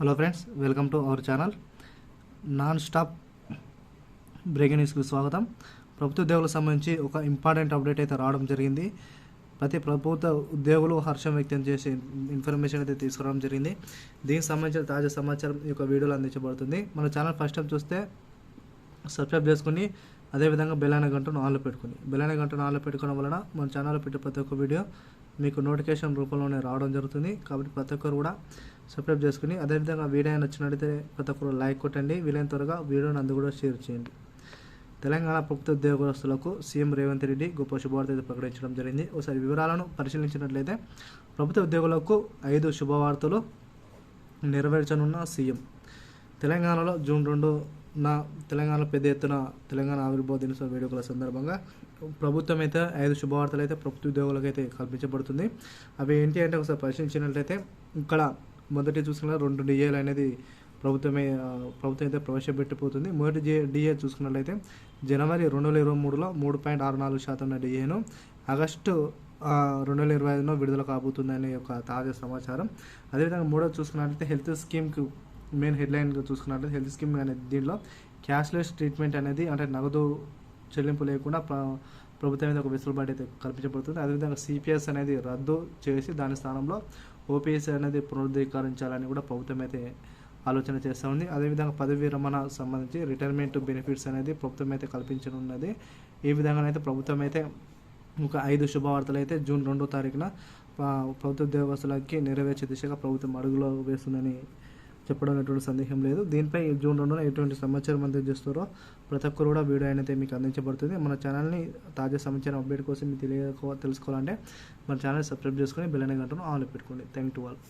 Hello friends welcome to our channel non stop breaking న్యూస్కి స్వాగతం. ప్రభుత్వ ఉద్యోగులకు సంబంధించి ఒక ఇంపార్టెంట్ అప్డేట్ అయితే రావడం జరిగింది. ప్రతి ప్రభుత్వ ఉద్యోగులు హర్షం వ్యక్తం చేసే ఇన్ఫర్మేషన్ అయితే తీసుకురావడం జరిగింది. దీనికి సంబంధించిన తాజా సమాచారం ఈ యొక్క వీడియోలో అందించబడుతుంది. మన ఛానల్ ఫస్ట్ టైం చూస్తే సబ్స్క్రైబ్ చేసుకుని అదేవిధంగా బెలాన గంటను ఆన్లో పెట్టుకుని. బెలాన గంటను ఆన్లో పెట్టుకోవడం వలన మన ఛానల్లో పెట్టే ప్రతి ఒక్క వీడియో మీకు నోటిఫికేషన్ రూపంలోనే రావడం జరుగుతుంది. కాబట్టి ప్రతి ఒక్కరు కూడా సబ్స్క్రైబ్ చేసుకుని అదేవిధంగా వీడియో నచ్చినట్లయితే ప్రతి ఒక్కరు లైక్ కొట్టండి. వీలైన త్వరగా వీడియోని అందు కూడా షేర్ చేయండి. తెలంగాణ ప్రభుత్వ ఉద్యోగస్తులకు సీఎం రేవంత్ రెడ్డి గొప్ప శుభవార్త అయితే ప్రకటించడం జరిగింది. ఒకసారి వివరాలను పరిశీలించినట్లయితే ప్రభుత్వ ఉద్యోగులకు ఐదు శుభవార్తలు నెరవేర్చనున్న సీఎం. తెలంగాణలో జూన్ రెండు నా తెలంగాణ పెద్ద ఎత్తున తెలంగాణ ఆవిర్భావ దినోత్సవ వేడుకల సందర్భంగా ప్రభుత్వం అయితే ఐదు శుభవార్తలు అయితే ప్రభుత్వ ఉద్యోగులకు అయితే కల్పించబడుతుంది. అవి ఏంటి అంటే ఒకసారి పరిశీలించినట్లయితే ఇక్కడ మొదటి చూసుకున్న రెండు డిఏలు అనేది ప్రభుత్వమే ప్రభుత్వం అయితే ప్రవేశపెట్టిపోతుంది. మొదటి జే డిఏ చూసుకున్నట్లయితే జనవరి రెండు వేల ఇరవై మూడులో మూడు పాయింట్ ఆరు నాలుగు శాతం డిఏను ఆగస్టు రెండు వేల ఇరవై ఐదులో విడుదల కాబోతుందనే ఒక తాజా సమాచారం. అదేవిధంగా మూడో చూసుకున్నట్లయితే హెల్త్ స్కీమ్కి మెయిన్ హెడ్లైన్గా చూసుకున్నట్లయితే హెల్త్ స్కీమ్ అనేది దీనిలో క్యాష్లెస్ ట్రీట్మెంట్ అనేది అంటే నగదు చెల్లింపు లేకుండా ప్ర- ప్రభుత్వం మీద ఒక వెసులుబాటు అయితే కల్పించబడుతుంది. అదేవిధంగా సిపిఎస్ అనేది రద్దు చేసి దాని స్థానంలో ఓపీఎస్ అనేది పునరుద్ధీకరించాలని కూడా ప్రభుత్వం అయితే ఆలోచన చేస్తూ ఉంది. అదేవిధంగా పదవి విరమణ సంబంధించి రిటైర్మెంట్ బెనిఫిట్స్ అనేది ప్రభుత్వం అయితే కల్పించనున్నది. ఈ విధంగా అయితే ప్రభుత్వం అయితే ఒక ఐదు శుభవార్తలు అయితే జూన్ రెండో తారీఖున ప్రభుత్వ ఉద్యోగస్తులకి నెరవేర్చే దిశగా ప్రభుత్వం అడుగులో వేస్తుందని చెప్పడం ఎటువంటి సందేహం లేదు. దీనిపై జూన్ రెండున ఎటువంటి సమాచారం అందజేస్తారో ప్రతి ఒక్కరు కూడా వీడియో అయితే మీకు అందించబడుతుంది. మన ఛానల్ని తాజా సమాచారం అప్డేట్ కోసం మీకు తెలియ తెలుసుకోవాలంటే మన ఛానల్ సబ్స్క్రైబ్ చేసుకొని బెల్ అనే గంటను ఆన్లో పెట్టుకోండి. Thank to all.